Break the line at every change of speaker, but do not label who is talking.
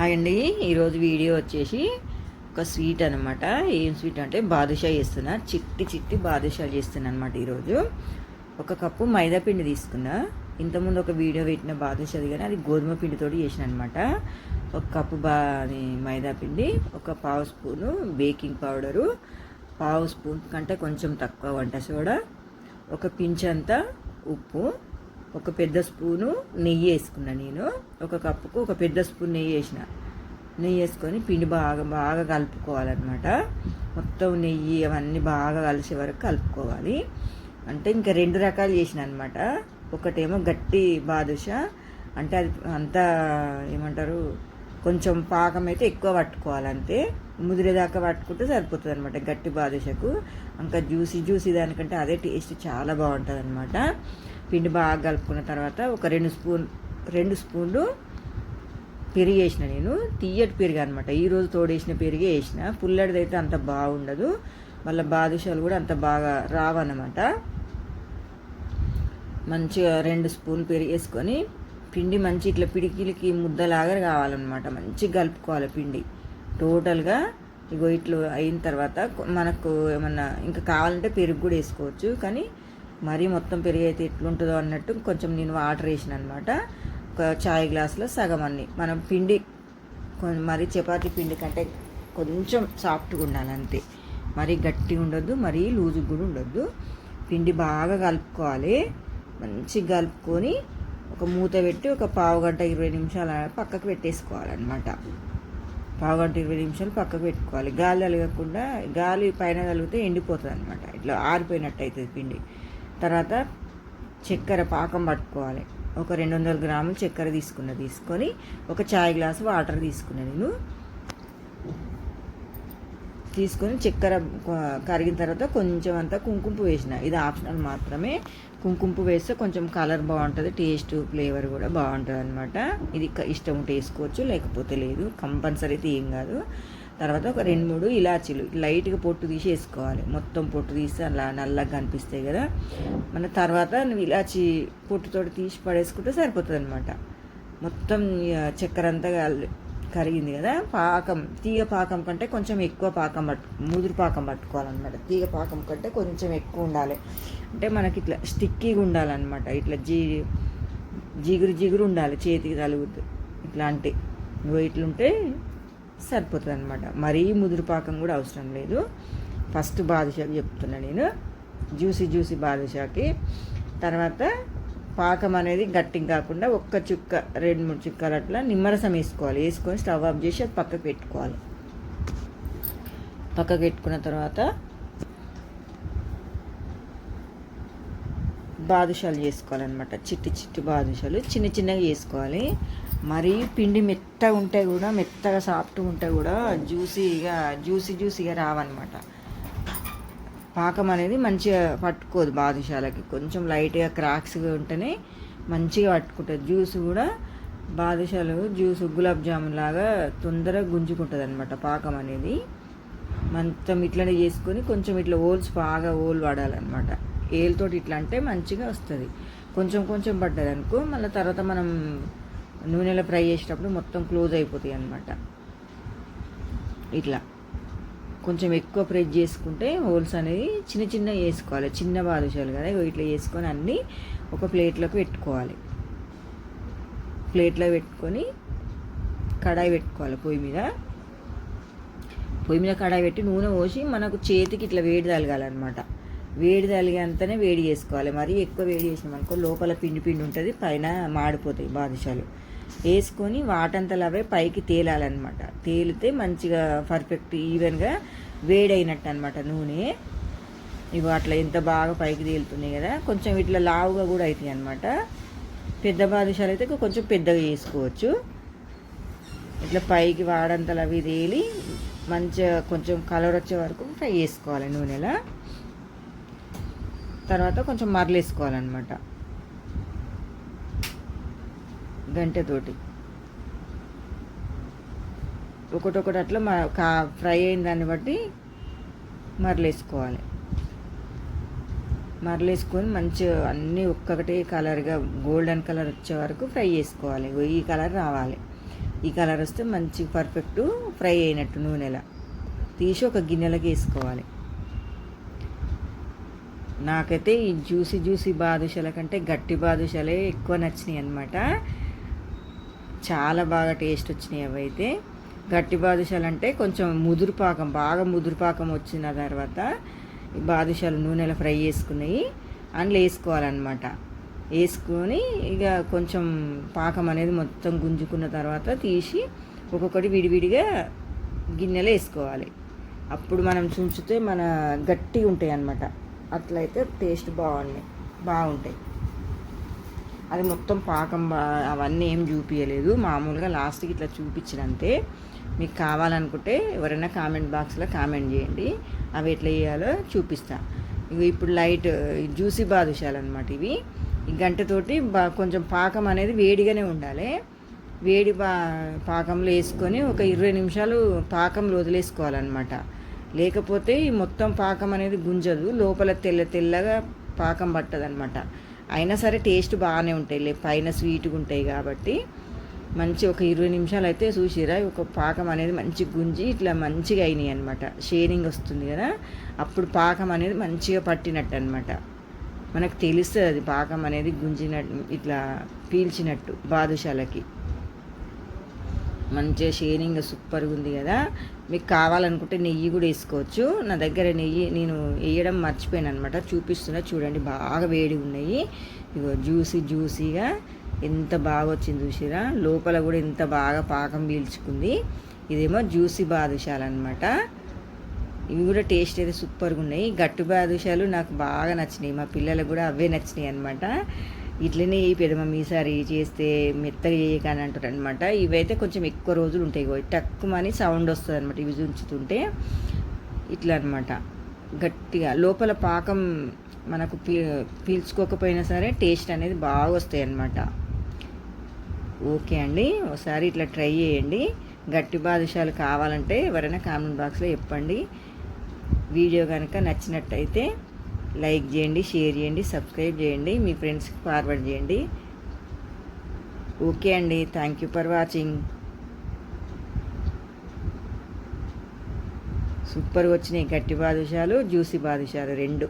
Hi అండి. ఈరోజు video వచ్చేసి ఒక స్వీట్ అనమాట ఏం స్వీట్ అంటే బాదుషా చేస్తున్నా. చిట్టి చిట్టి బాదుషా చేస్తున్నా అనమాట ఈరోజు. ఒక కప్పు మైదా పిండి తీసుకున్నా. ఇంతకుముందు ఒక వీడియో పెట్టిన బాదుషాది కానీ అది గోధుమ పిండితోటి చేసిన అనమాట ఒక కప్పు బా మైదా పిండి ఒక పావు స్పూను బేకింగ్ పౌడరు పావు స్పూన్ కంటే కొంచెం తక్కువ వంట సోడా ఒక పించంతా ఉప్పు ఒక పెద్ద స్పూను నెయ్యి వేసుకున్నా నేను. ఒక కప్పుకు ఒక పెద్ద స్పూన్ నెయ్యి వేసిన. నెయ్యి వేసుకొని పిండి బాగా బాగా కలుపుకోవాలన్నమాట. మొత్తం నెయ్యి అవన్నీ బాగా కలిసే వరకు కలుపుకోవాలి. అంటే ఇంకా రెండు రకాలు చేసిన అనమాట ఒకటేమో గట్టి బాదుషా. అంటే అది అంతా ఏమంటారు కొంచెం పాకం అయితే ఎక్కువ పట్టుకోవాలంతే. ముదిరేదాకా పట్టుకుంటే సరిపోతుంది అనమాట గట్టి బాదుషకు. ఇంకా జ్యూసీ జ్యూసీ దానికంటే అదే టేస్ట్ చాలా బాగుంటుంది అనమాట పిండి బాగా కలుపుకున్న తర్వాత ఒక రెండు స్పూన్ రెండు స్పూన్లు పెరుగు వేసిన నేను. తీయటి పెరుగు అనమాట ఈరోజు తోడేసిన పెరిగి వేసిన. పుల్లడిది అయితే అంత బాగుండదు. మళ్ళీ బాదుషాలు కూడా అంత బాగా రావన్నమాట. మంచిగా రెండు స్పూన్ పెరిగేసుకొని పిండి మంచి ఇట్లా పిడికిలికి ముద్దలాగా కావాలన్నమాట. మంచిగా కలుపుకోవాలి పిండి. టోటల్గా ఇగో ఇట్లు అయిన తర్వాత మనకు ఏమన్నా ఇంకా కావాలంటే పెరుగు కూడా వేసుకోవచ్చు. కానీ మరీ మొత్తం పెరుగు అయితే ఎట్లుంటుందో అన్నట్టు కొంచెం నేను వాటర్ వేసిన అనమాట ఒక చాయ్ గ్లాసులో సగం అన్ని. మనం పిండి మరి చపాతి పిండి కంటే కొంచెం సాఫ్ట్గా ఉండాలి అంతే మరీ గట్టిగా ఉండొద్దు మరీ లూజుగా కూడా ఉండొద్దు. పిండి బాగా కలుపుకోవాలి. మంచిగా కలుపుకొని ఒక మూత పెట్టి ఒక పావుగంట ఇరవై నిమిషాలు పక్కకు పెట్టేసుకోవాలన్నమాట. పావుగంట ఇరవై నిమిషాలు పక్కకు పెట్టుకోవాలి. గాలి తలగకుండా గాలి పైన తలిగితే ఎండిపోతుంది అనమాట ఇట్లా ఆరిపోయినట్టు అవుతుంది పిండి. తర్వాత చక్కెర పాకం పట్టుకోవాలి. ఒక రెండు వందల గ్రాములు చక్కెర తీసుకున్న తీసుకొని ఒక చాయ్ గ్లాసు వాటర్ తీసుకున్నా నేను. తీసుకొని చక్కెర కరిగిన తర్వాత కొంచెం అంతా కుంకుమ వేసిన. ఇది ఆప్షనల్ మాత్రమే. కుంకుమ వేస్తే కొంచెం కలర్ బాగుంటుంది టేస్ట్ ఫ్లేవర్ కూడా బాగుంటుంది అనమాట ఇది ఇష్టం ఉంటే వేసుకోవచ్చు లేకపోతే లేదు. కంపల్సరీ అయితే ఏం కాదు. తర్వాత ఒక రెండు మూడు ఇలాచీలు లైట్గా పొట్టు తీసి వేసుకోవాలి. మొత్తం పొట్టు తీస్తే అలా నల్లగా కనిపిస్తాయి కదా. మన తర్వాత నువ్వు ఇలాచి పొట్టుతోటి తీసి పడేసుకుంటే సరిపోతుంది అనమాట మొత్తం చక్కెర అంతా కరిగింది కదా. పాకం తీగ పాకం కంటే కొంచెం ఎక్కువ పాకం పట్టు ముదురు పాకం పట్టుకోవాలన్నమాట. తీగ పాకం కంటే కొంచెం ఎక్కువ ఉండాలి. అంటే మనకి ఇట్లా స్టిక్కీగా ఉండాలన్నమాట. ఇట్లా జీ జిగురు జిగురు ఉండాలి. చేతికి తలుగుద్దు ఇట్లాంటి. నువ్వు ఇట్లుంటే సరిపోతుంది అనమాట మరీ ముదురు పాకం కూడా అవసరం లేదు. ఫస్ట్ బాదుషాకి చెప్తున్నా నేను. జ్యూసీ జ్యూసీ బాదుషాకి. తర్వాత పాకం అనేది గట్టిగా కాకుండా ఒక్క చుక్క రెండు మూడు చుక్కలు అట్లా నిమ్మరసం వేసుకోవాలి. వేసుకొని స్టవ్ ఆఫ్ చేసి అది పక్కకు పెట్టుకోవాలి. పక్కకు పెట్టుకున్న తర్వాత బాదుషాలు చేసుకోవాలన్నమాట. చిట్టి చిట్టి బాదుషాలు చిన్న చిన్నగా చేసుకోవాలి. మరీ పిండి మెత్తగా ఉంటే కూడా మెత్తగా సాఫ్ట్గా ఉంటే కూడా జ్యూసీగా జ్యూసీ జ్యూసీగా రావన్నమాట. పాకం అనేది మంచిగా పట్టుకోదు బాదుషాలకి. కొంచెం లైట్గా క్రాక్స్గా ఉంటేనే మంచిగా పట్టుకుంటుంది. జ్యూస్ కూడా బాదుషాలు జ్యూస్ గులాబ్ జామున్ లాగా తొందరగా గుంజుకుంటుంది అనమాట పాకం అనేది. మొత్తం ఇట్లనే చేసుకొని కొంచెం ఇట్లా ఓల్స్ బాగా ఓల్ పడాలన్నమాట ఏలతోటి ఇట్లా అంటే మంచిగా వస్తుంది. కొంచెం కొంచెం పడ్డది అనుకో మళ్ళీ తర్వాత మనం నూనెలో ఫ్రై చేసేటప్పుడు మొత్తం క్లోజ్ అయిపోతాయి అనమాట ఇట్లా. కొంచెం ఎక్కువ ప్రెస్ చేసుకుంటే హోల్స్ అనేది చిన్న చిన్న వేసుకోవాలి. చిన్న బాదుషాలు కదా ఇట్లా వేసుకొని అన్నీ ఒక ప్లేట్లోకి పెట్టుకోవాలి. ప్లేట్లో పెట్టుకొని కడాయి పెట్టుకోవాలి పొయ్యి మీద. పొయ్యి మీద కడాయి పెట్టి నూనె పోసి మనకు చేతికి ఇట్లా వేడి తలగాలన్నమాట. వేడి తలిగేంతనే వేడి చేసుకోవాలి. మరీ ఎక్కువ వేడి చేసినాం అనుకో లోపల పిండి పిండి ఉంటుంది పైన మాడిపోతాయి బాదుషాలు. వేసుకొని వాటంతలు అవే పైకి తేలాలన్నమాట. తేలితే మంచిగా పర్ఫెక్ట్ ఈవెన్గా వేడైనట్టు అనమాట నూనె. ఇవి అట్లా ఎంత బాగా పైకి తేలుతున్నాయి కదా కొంచెం ఇట్లా లావుగా కూడా అవుతాయి అనమాట పెద్ద బాదుషాలు అయితే కొంచెం పెద్దగా చేసుకోవచ్చు. ఇట్లా పైకి వాడంతలు అవి తేలి మంచిగా కొంచెం కలర్ వచ్చే వరకు ఫ్రై చేసుకోవాలి నూనెలో. తర్వాత కొంచెం మరలేసుకోవాలన్నమాట. గంటెతోటి. ఒకటొకటి అట్లా మా కా ఫ్రై అయిన దాన్ని బట్టి మరలేసుకోవాలి. మరలేసుకొని మంచిగా అన్నీ ఒక్కొక్కటి కలర్గా గోల్డెన్ కలర్ వచ్చే వరకు ఫ్రై చేసుకోవాలి. ఈ కలర్ రావాలి. ఈ కలర్ వస్తే మంచి పర్ఫెక్ట్ ఫ్రై అయినట్టు నూనెలా. తీసి ఒక గిన్నెలోకి వేసుకోవాలి. నాకైతే ఈ జ్యూసీ జ్యూసీ బాదుషాల కంటే గట్టి బాదుషాలే ఎక్కువ నచ్చినాయి అనమాట చాలా బాగా టేస్ట్ వచ్చినాయి అవి అయితే. గట్టి బాదుషాలు అంటే కొంచెం ముదురు పాకం బాగా ముదురు పాకం వచ్చిన తర్వాత బాదుషాలు నూనెలో ఫ్రై చేసుకున్నాయి అందులో వేసుకోవాలన్నమాట. వేసుకొని ఇక కొంచెం పాకం అనేది మొత్తం గుంజుకున్న తర్వాత తీసి ఒక్కొక్కటి విడివిడిగా గిన్నెలో వేసుకోవాలి. అప్పుడు మనం చుంచితే మన గట్టిగా ఉంటాయి అన్నమాట అట్లయితే టేస్ట్ బాగున్నాయి బాగుంటాయి. అది మొత్తం పాకం బా అవన్నీ ఏం చూపించలేదు మామూలుగా లాస్ట్కి ఇట్లా చూపించినంతే. మీకు కావాలనుకుంటే ఎవరైనా కామెంట్ బాక్స్లో కామెంట్ చేయండి. అవి ఎట్లా చేయాలో చూపిస్తా. ఇవి ఇప్పుడు లైట్ జ్యూసీ బాదుషాలు అనమాట ఇవి. ఈ గంటతోటి బా కొంచెం పాకం అనేది వేడిగానే ఉండాలి. వేడి పా పాకంలో వేసుకొని ఒక ఇరవై నిమిషాలు పాకంలో వదిలేసుకోవాలన్నమాట లేకపోతే ఈ మొత్తం పాకం అనేది గుంజదు. లోపల తెల్ల తెల్లగా పాకం పట్టదనమాట అయినా సరే టేస్ట్ బాగానే ఉంటాయి. లే పైన స్వీట్గా ఉంటాయి కాబట్టి. మంచి ఒక ఇరవై నిమిషాలు అయితే చూసిరా ఒక పాకం అనేది మంచి గుంజి ఇట్లా మంచిగా అయినాయి అనమాట షేరింగ్ వస్తుంది కదా అప్పుడు పాకం అనేది మంచిగా పట్టినట్టు అనమాట మనకు తెలుస్తుంది అది పాకం అనేది గుంజినట్టు ఇట్లా పీల్చినట్టు బాదుషాలకి. మంచిగా షేరింగ్ సూపర్గా ఉంది కదా. మీకు కావాలనుకుంటే నెయ్యి కూడా వేసుకోవచ్చు. నా దగ్గర నెయ్యి నేను వేయడం మర్చిపోయాను అనమాట చూపిస్తున్నా చూడండి బాగా వేడి ఉన్నాయి. ఇగో జ్యూసీ జ్యూసీగా ఎంత బాగా వచ్చింది చూసిరా. లోపల కూడా ఎంత బాగా పాకం పీల్చుకుంది. ఇదేమో జ్యూసీ బాదుషాలు అనమాట ఇవి కూడా టేస్ట్ అయితే సూపర్గా ఉన్నాయి గట్టు బాదుషాలు నాకు బాగా నచ్చినాయి. మా పిల్లలకు కూడా అవే నచ్చినాయి అనమాట ఇట్లనే వేయిపోయాడు మమ్మీ ఈసారి చేస్తే మెత్తగా చేయకని అంటారు అనమాట ఇవైతే కొంచెం ఎక్కువ రోజులు ఉంటాయి టక్కుమని సౌండ్ వస్తుంది అనమాట ఇవి ఉంచుతుంటే ఇట్లా అనమాట గట్టిగా లోపల పాకం మనకు పీ పీల్చుకోకపోయినా సరే టేస్ట్ అనేది బాగా వస్తాయి అన్నమాట ఓకే అండి. ఒకసారి ఇట్లా ట్రై చేయండి. గట్టి బాదుషాలు కావాలంటే ఎవరైనా కామెంట్ బాక్స్లో చెప్పండి. వీడియో కనుక నచ్చినట్టయితే లైక్ చేయండి షేర్ చేయండి సబ్స్క్రైబ్ చేయండి మీ ఫ్రెండ్స్కి ఫార్వర్డ్ చేయండి. ఓకే అండి థ్యాంక్ యూ ఫర్ వాచింగ్ సూపర్గా వచ్చినాయి గట్టి బాదుషాలు జ్యూసీ బాదుషాలు రెండు.